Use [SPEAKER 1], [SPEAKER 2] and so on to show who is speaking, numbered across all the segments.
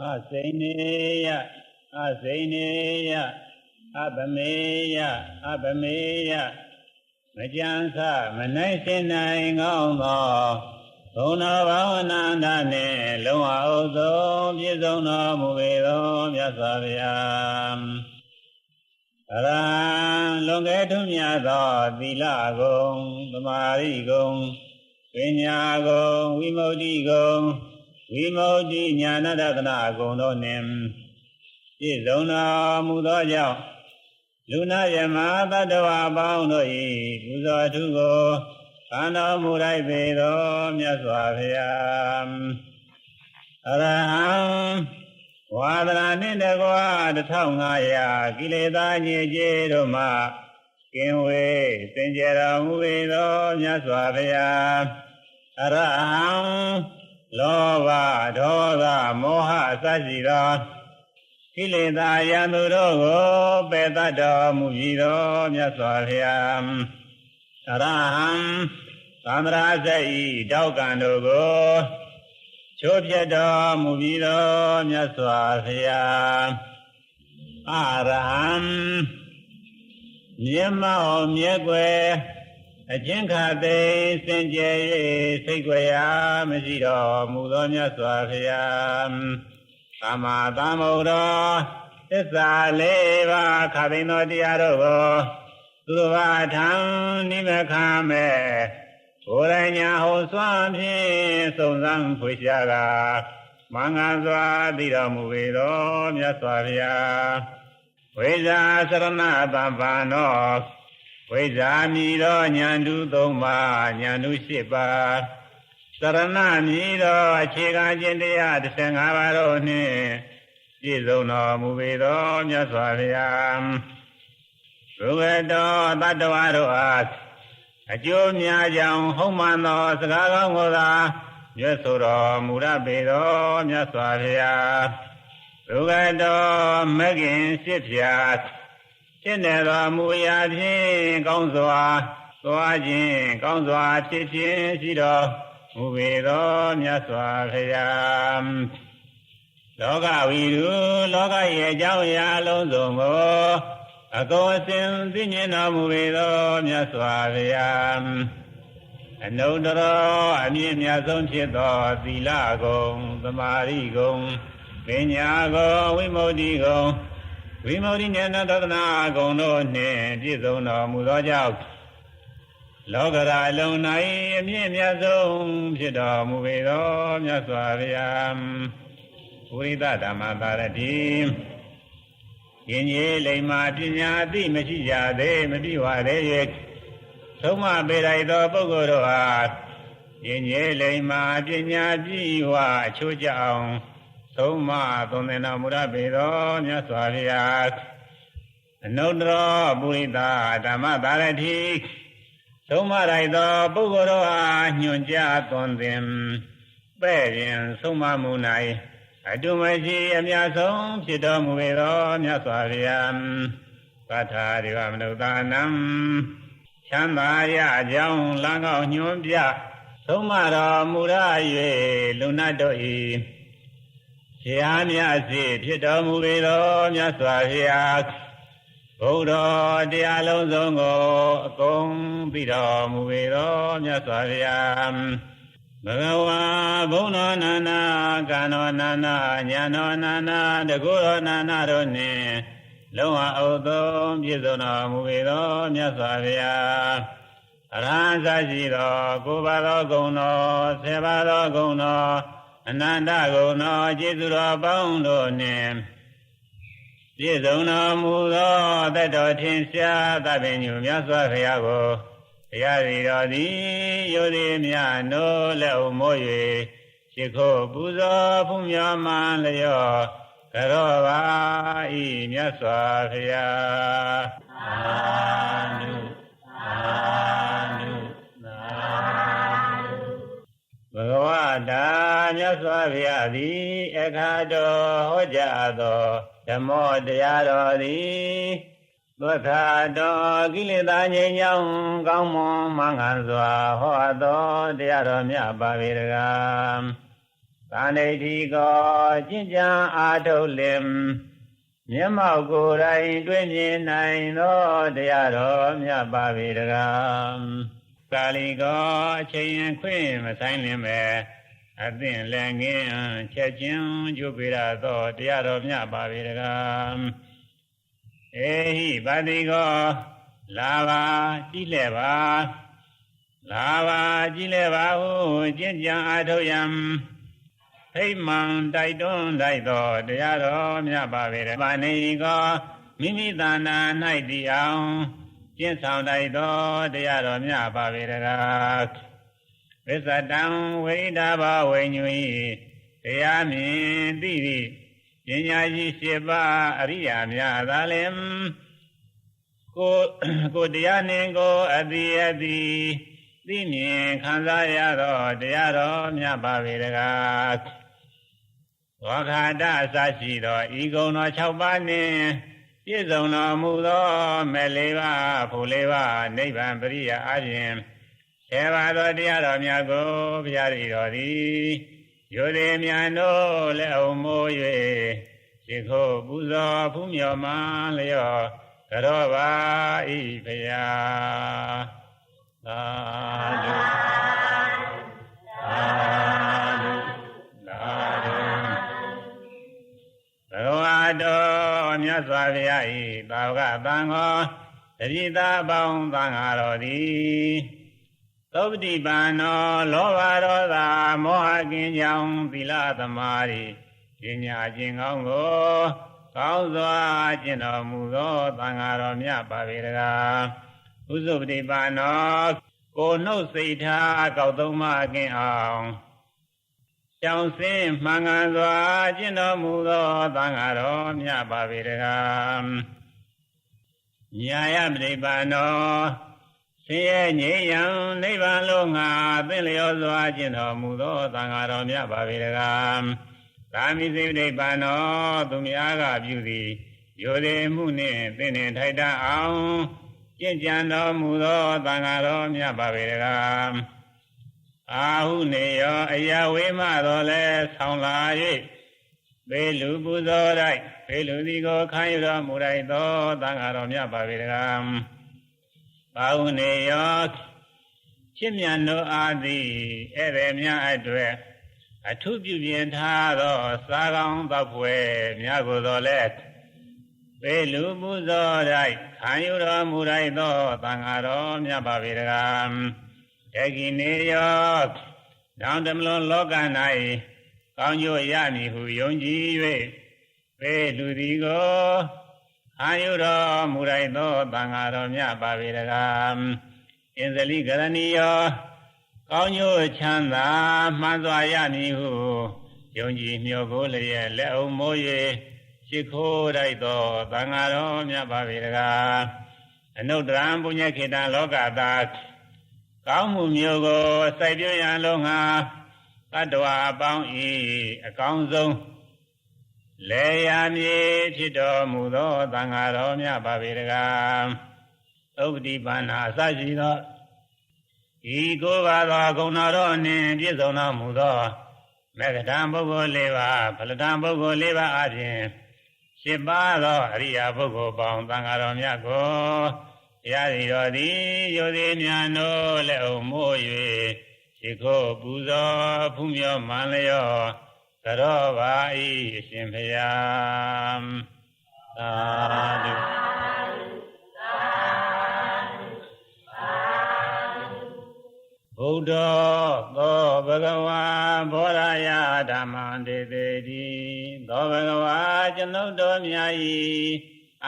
[SPEAKER 1] အစိနေယအစိနေယအပမေယအပမေယမကြံစမနိုင်စင်နိုင်ကောင်းသောဘုံတော်ဘာဝနာန္ဒနှင့်လုံးဝဥသောပြည့်စုံတော်မူပေသောမြတ်စွာဘုရားအရဟံလွန်ကဲထွန်းမြတ်သောသီလဂုံသမာဓိဂုံပညာဂုံဝိမု ക്തി ဂုံ ဝိမု ക്തി ညာဏတနာဂုံတို့နှင့်ပြည့်စုံတော်မူသောကြောင့်လူနာယမသတ္တဝါအပေါင်းတို့၏ပူဇော်ထုကိုခံတော်မူလိုက်ပေသောမြတ်စွာဘုရားအရဟံဝါဒနာနှင့်တကွာ1500ကိလေသာညစ်ကြေးတို့မှကင်းဝေးစင်ကြယ်တော်မူပေသောမြတ်စွာဘုရားအရဟံ လောဘဒေါသမောဟအစရှိသောကိလေသာယံသူတို့ကိုပယ်တတ်တော်မူပြီးသောမြတ်စွာဘုရားအရဟံသန္တရာစိတ်တောက်ကံတို့ကိုချိုးပြတ်တော်မူပြီးသောမြတ်စွာဘုရားအရဟံမြတ်မောင်မြတ်ွယ် အကျဉ်းခါသိစင်ကြယ်၍စိတ်ွယ်ရာမရှိတော်မူသောမြတ်စွာဘုရားသမ္မာသမ္ဗုဒ္ဓသစ္စာလေးပါးခါသိသောတရားတို့ကိုသူတော်ဘာထံနိမခံမဲ့ကိုယ်တိုင်ညာဟောစွမ်းဖြင့်စုံစမ်းဖွေရှားကမင်္ဂစွာသိတော်မူပေသောမြတ်စွာဘုရားဝိဇာသရဏတပ္ပံသော ဝိဇာမည်သောညာတုသုံးပါးညာတု၈ပါးသရဏမည်သောအခြေခံခြင်းတရား15ပါးတို့နှင့်ပြည့်စုံတော်မူပေသောမြတ်စွာဘုရားဘုဝတ္တောတတ္တဝါတို့အားအကျိုးများကြောင့်ဟုတ်မှန်သောစကားကောင်းကိုသာရွတ်ဆိုတော်မူရပေသောမြတ်စွာဘုရားဘုဝတ္တောမဂ္ဂင်ရှစ်ဖြာ ဖြစ်နေတော်မူရာဖြင့်ကောင်းစွာသွားခြင်းကောင်းစွာဖြစ်ခြင်းရှိတော်မူပေသောမြတ်စွာဘုရားလောကဝီရုလောကရဲ့အကြောင်းအရာအလုံးစုံကိုအကုန်အစင်သိမြင်တော်မူပေသောမြတ်စွာဘုရားအနုတ္တရောအမြင့်မြတ်ဆုံးဖြစ်သောသီလဂုံသမာဓိဂုံပညာဂုံဝိမု ക്തി ဂုံ ဝိမု ക്തി ဉာဏသဒ္ဒနာဂုံတို့နှင့်ပြည့်စုံတော်မူသောကြောင့်လောကရာအလုံး၌အမြင့်မြတ်ဆုံးဖြစ်တော်မူပေသောမြတ်စွာဘုရားဝိသဓမ္မသာရတိယင်ကြီးလိမ္မာပညာအသိမရှိကြသေးမပြည့်ဝသေး၍သုံးမပေလိုက်သောပုဂ္ဂိုလ်တို့အားယင်ကြီးလိမ္မာပညာပြည့်ဝအချိုးကြအောင် သုံးမသွန်သင်တော်မူရပေသောမြတ်စွာဘုရားအနုတ္တရောပုရိသဓမ္မသာရတိသုံးမလိုက်သောပုဂ္ဂိုလ်တို့အားညွှန်ကြားသွန်သင်ပဲ့ရင်သုံးမမှု၌အတုမရှိအမြတ်ဆုံးဖြစ်တော်မူပေသောမြတ်စွာဘုရားပဋ္ဌာရိဝမနုဿာနံချမ်းသာရကြောင်းလမ်းကောင်းညွှန်ပြသုံးမတော်မူရ၍လူနတ် တို့၏ရားမြတ်စေဖြစ်တော်မူပေသောမြတ်စွာဘုရားဘုရားတရားလုံးစုံကိုအကုန်ပြီးတော်မူပေသောမြတ်စွာဘုရားဘဂဝါဘုံတော်နာနာကံတော်နာနာညာတော်နာနာတကုတော်နာနာတို့နှင့်လုံးဝအုပ်သုံးပြည့်စုံတော်မူပေသောမြတ်စွာဘုရားအရဟံသရှိသောကိုယ်ပါသောဂုဏ်တော်ဆယ်ပါသောဂုဏ်တော် အနန္တဂုဏ်တော်ကျေးဇူးတော်ပေါင်းတို့နှင့်ပြည့်စုံတော်မူသောတတ္တော်ထင်ရှားသဗ္ဗညုမြတ်စွာဘုရားကိုဘုရားရီတော်သည်ယုသည်မြတ်နိုးလက်ဥမိုး၍ရှိခိုးပူဇော်ဖူးမြော်မှန်လျောကရောပါဤမြတ်စွာဘုရားအာနုအာ ဝတာမြတ်စွာဘုရားသည်အခါတော်ဟောကြားသောဓမ္မောတရားတော်သည်သွခါတော်ကိလေသာငြိမ်းချမ်းကောင်းမွန်မင်္ဂန်စွာဟောသောတရားတော်မြတ်ပါပေတကားပသာနေတိကောကျင့်ကြံအားထုတ်လင်မျက်မှောက်ကိုယ်တိုင် တွေ့မြင်နိုင်သောတရားတော်မြတ်ပါပေတကား ကာလီကောအချိန်ခွင့်မဆိုင်လင်ပဲအသင့်လည်းငင်းချက်ချင်းကျုပ်ပေရသောတရားတော်မြတ်ပါပေတကားအေဟိပါတိကောလာပါကြည့်လဲပါလာပါကြည့်လဲပါဟုကျင့်ကြံအားထုတ်ရန်ဖိမှန်တိုက်တွန်းလိုက်သောတရားတော်မြတ်ပါပေရပါနေကောမိမိတဏ္ဍာ၌တည်အောင် ကျင့်ဆောင်တိုက်သောတရားတော်မြတ်ပါပေရကားဝိသတံဝိဒါဘဝိညွဤတရားမြင်သိသည့်ပညာရှိရှိပါအရိယာများသာလင်ကိုကိုတရားနှင့်ကိုအတိအတိသိမြင်ခံစားရသောတရားတော်မြတ်ပါပေတကားဝါခာတအစရှိသောဤကုံတော်6ပါးနှင့် ပြည့်စုံတော်မူသောမေလေးပါးဖို့လေးပါးနိဗ္ဗာန်ပရိယာအပြင်ဆယ်ပါးသောတရားတော်များကိုဘုရားတည်တော်သည်ယောသေးများတို့လက်အောင်မိုး၍ရှိခိုးပူဇော်ဖူးမြော်မှလျော့ကြောပါဤဖရာသာဓုသာ တော်မြတ်စွာဘုရားဤသာဝကသံဃောတတိတာပေါင်းသံဃာတော်သည်သုပတိပန်နောလောဘဒေါသမောဟကင်းကြောင့်သီလသမာဓိပညာကျင့်ကောင်းကိုကောင်းစွာကျင့်တော်မူသောသံဃာတော်မြတ်ပါပေတကားဥစုပတိပါနောကိုနှုတ်စိတ်ထားကောက်သုံးမကင်းအောင် ကြောင်စင်းမှန်ကန်စွာကျင့်တော်မူသောသံဃာတော်မြတ်ပါပေတကားညာယပတိပါနောဆင်းရဲငြိမ်းရန်နိဗ္ဗာန်လုံးငါသင်လျောစွာကျင့်တော်မူသောသံဃာတော်မြတ်ပါပေတကားသာမိစိဒိပန်တော်သူများကပြုသည်ယောသေးမှုနှင့်သင်နှင့်ထိုက်တအောင်ကျင့်ကြံတော်မူသောသံဃာတော်မြတ်ပါပေတကား အာဟုနေရောအယဝေမတော်လဲဆောင်းလာ၍ဘေလူပူဇော်၌ဘေလူဒီကိုခံယူတော်မူလိုက်သောသံဃာတော်မြတ်ပါပေတကားဘာဟုနေရောချစ်မြတ်တို့အားသည်ဧည့်သည်များအတွက်အထုပြုပြင်ထားသောစာကောင်းသောဖွယ်များကိုသောလဲပေလူပူဇော်၌ခံယူတော်မူလိုက်သောသံဃာတော်မြတ်ပါပေတကား တကိနေယောတောင်တမလွန်လောက၌ကောင်းကျိုးရမည်ဟုယုံကြည်၍ပေလူသည်ကိုခံယူတော်မူလိုက်သောသံဃာတော်မြတ်ပါပေတကားအင်္ဇလိကရဏီယောကောင်းကျိုးချမ်းသာမှန်စွာရမည်ဟုယုံကြည်မျှော်ကိုလျက်လက်အောင်မိုး၍ရှိခိုးတိုက်သောသံဃာတော်မြတ်ပါပေတကားအနုတ္တရံပုညခေတံလောကသာ ကောင်းမှုမျိုးကိုစိုက်ပြရန်လုံးငါတတ္တဝါအပေါင်းဤအကောင်းဆုံးလေယာမြေဖြစ်တော်မူသောသံဃာတော်မြတ်ပါပေတကားသုပတိပါဏာအစရှိသောဤကိုယ်ပါသောဂုဏတော်နှင့်ပြည့်စုံတော်မူသောမေဃတံပုဂ္ဂိုလ်၄ပါးဖလတံပုဂ္ဂိုလ်၄ပါးအပြင်ရှင်းပါသောအရိယာပုဂ္ဂိုလ်ပေါင်းသံဃာတော်မြတ်ကို တရားစီတော်သည်ယုသည်များတို့လက်အုံမိုး၍ရှိခိုးပူဇော်ဖူးမြော်မှန်လျောသရောပါဤအရှင်ဖျားသာဓုဗုဒ္ဓသောဘဂဝါဘောရယဓမ္မံတေတေတိသောဘဂဝါကျွန်ုပ်တို့မြတ်ဤ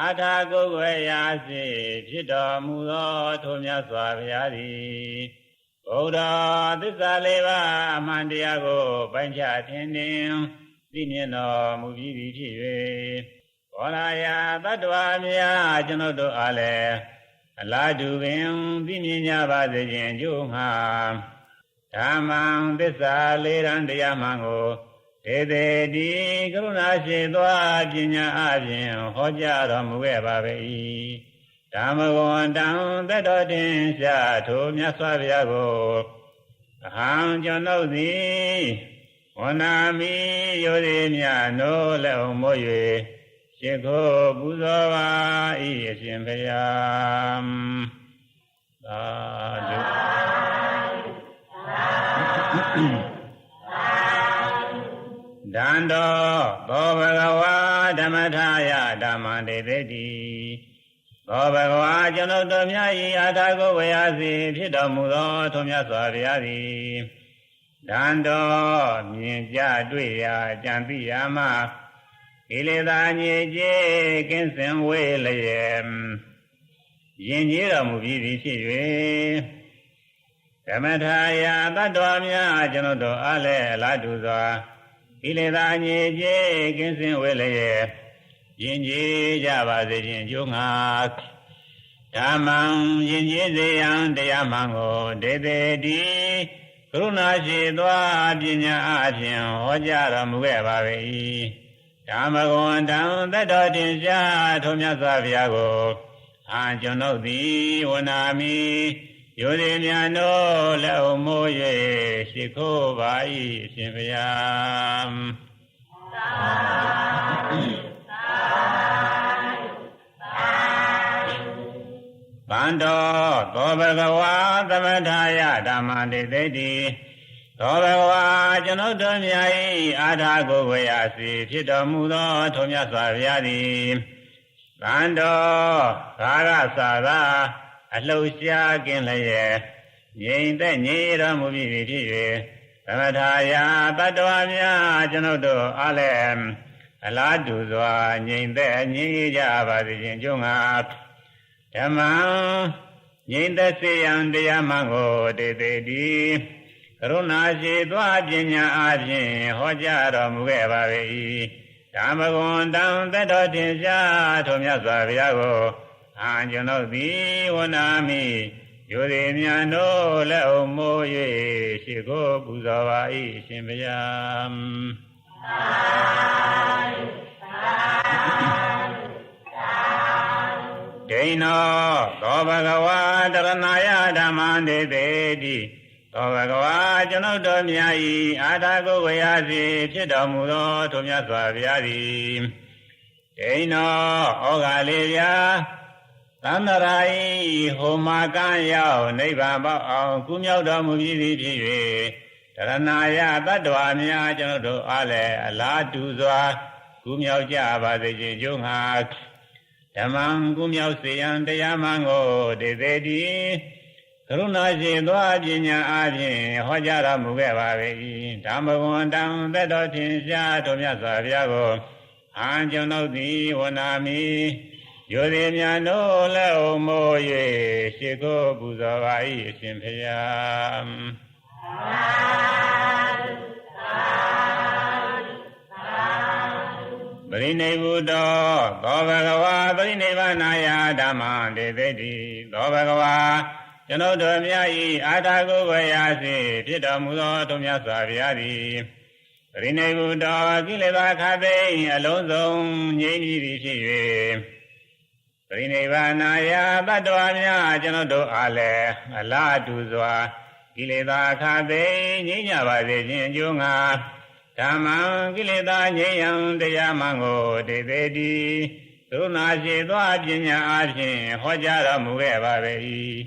[SPEAKER 1] အာထာကုတ်ဝေရာစေဖြစ်တော်မူသောထိုမြတ်စွာဘုရားသည်ဘုရားသစ္စာလေးပါးအမှန်တရားကိုပိုင်းခြားထင်ထင်သိမြင်တော်မူပြီးပြီဖြစ်၍ဘောရာယတတ္တဝါများကျွန်ုပ်တို့အားလည်းအလားတူပင်သိမြင်ကြပါစေခြင်းကျိုးငါဓမ္မံသစ္စာလေးရန်တရားမှန်ကို ဧတေတိကရုဏာရှိသောပညာအပြင်ဟောကြားတော်မူခဲ့ပါ၏ဓမ္မဝန္တံတတော်တင်ရှာထိုမြတ်စွာဘုရားကိုအဟံကျွန်ုပ်သည်ဝနာမိယောတိမြနိုးလက်အောင်မို့၍ရှိခိုးပူဇော်ပါ၏အရှင်ဘုရားသာဓု ဒန္တောသောဘဂဝါဓမ္မထာယဓမ္မံတေတိတိသောဘဂဝါကျွန်ုပ်တို့မြတ်၏အာထာကိုဝေယစီဖြစ်တော်မူသောထုံးမြတ်စွာဘုရားသည်ဒန္တောမြင်ကြတွေ့ရာကြံသိရာမှကိလေသာညစ်ကြေးကင်းစင်ဝေးလျက်ယင်ကြီးတော်မူပြီးသည်ဖြစ်၍ဓမ္မထာယတတ္တဝါများကျွန်ုပ်တို့အားလည်းအလားတူစွာ ကိလေသာညစ်ကြေးကင်းစင်ဝေးလျက်ယင်ကြီးကြပါစေခြင်းကျိုးငါဓမ္မံယင်ကြီးစေယံတရားမှန်ကိုဒေသေတိကရုဏာရှိသောပညာအဖြင့်ဟောကြားတော်မူခဲ့ပါ၏ဓမ္မဂဝန္တံတတ္တော်တင်ရှားထုံးမြတ်စွာဘုရားကိုအာကျွန်ုပ်သည်ဝနာမိ ယောဒီမြတ်တို့လက်အုံမိုး၍ရှိခိုးပါ၏အရှင်ဘုရားဗန္တောသောဘဂဝါသမထာယဓမ္မတေတိတိသောဘဂဝါကျွန်ုပ်တို့မြတ်၏အာထာကိုဝေယစီဖြစ်တော်မူသောထုံမြတ်စွာဘုရားသည်ဗန္တောကာရသာသာ အလှူရှားကင်းလျက်ငြိမ်သက်ငြိမ်တော်မူပြီဖြစ်၍သမထာယတတ္တဝါများကျွန်ုပ်တို့အားလည်းအလားတူစွာငြိမ်သက်ငြိမ်ကြပါစေခြင်းကြုံငါဓမ္မံငြိမ်သက်စေယံတရားမှန်ကိုတေတေတိကရုဏာရှိသောပညာအဖြင့်ဟောကြားတော်မူခဲ့ပါ၏ဓမ္မဂွန်တံတတ္တော်တင်ရှားထိုမြတ်စွာဘုရားကို အာကျွန်ုပ်သည်ဝနာမိယောဒီမြန်တို့လက်အုံမိုး၍ရှိခိုးပူဇော်ပါ၏အရှင်ဘုရားဒိဏောသောဘဂဝါတရဏယဓမ္မံဒေသေတိသောဘဂဝါကျွန်ုပ်တို့မြတ်၏အာထာကိုဝေယစီဖြစ်တော်မူသောထိုမြတ်စွာဘုရားသည်ဒိဏောဩဃာလေးပြာ သန္တရာဤဟိုမာကံရောက်နိဗ္ဗာန်ပေါအောင်ကုမြောက်တော်မူပြီးသည်ဖြစ်၍တရဏယတတ္တဝါများကျွန်ုပ်တို့အားလည်းအလားတူစွာကုမြောက်ကြပါစေခြင်းကျိုးငါဓမ္မံကုမြောက်စေရန်တရားမှန်ကိုဒေသေတိကရုဏာရှိသောပညာအပြင်ဟောကြားတော်မူခဲ့ပါ၏ဓမ္မဂွန်တံသက်တော်ထင်ရှားတော်မြတ်စွာဘုရားကိုအာကျွန်ုပ်သည်ဝနာမိ ယောဒီမြန်တို့လက်အုံမိုး၍ရှိခိုးပူဇော်ပါ၏အရှင်ဖျားပရိနိဗ္ဗုတောသောဘဂဝါပရိနိဗ္ဗာနာယဓမ္မံတေသိတိသောဘဂဝါကျွန်ုပ်တို့မြတ်၏အာထာကိုဝေယစီဖြစ်တော်မူသောထုံမြတ်စွာဘုရားသည်ပရိနိဗ္ဗုတောကိလေသာခသိအလုံးစုံငြိမ်းပြီးသည်ဖြစ်၍ ပရိနိဗ္ဗာနာယတတ္တဝါများကျွန်ုပ်တို့အားလည်းအလားတူစွာကိလေသာခသိငြိမ်းကြပါစေခြင်းအကျိုးငါဓမ္မံကိလေသာငြိမ်းရန်တရားမှန်ကိုတေသေးတိသုနာရှိသောပညာအဖြင့်ဟောကြားတော်မူခဲ့ပါ၏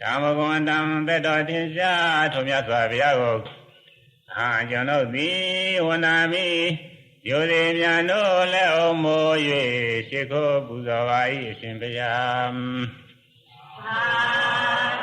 [SPEAKER 1] ဓမ္မဂွန်တံသက်တော်တင်ရှားထုံမြတ်စွာဘုရားကိုအာကျွန်ုပ်သည်ဝနာမိ ယူသည်မြန်တို့လက်အုံးမိုး၍ရှိခိုးပူဇော်ပါ၏အရှင်ဘုရားအာ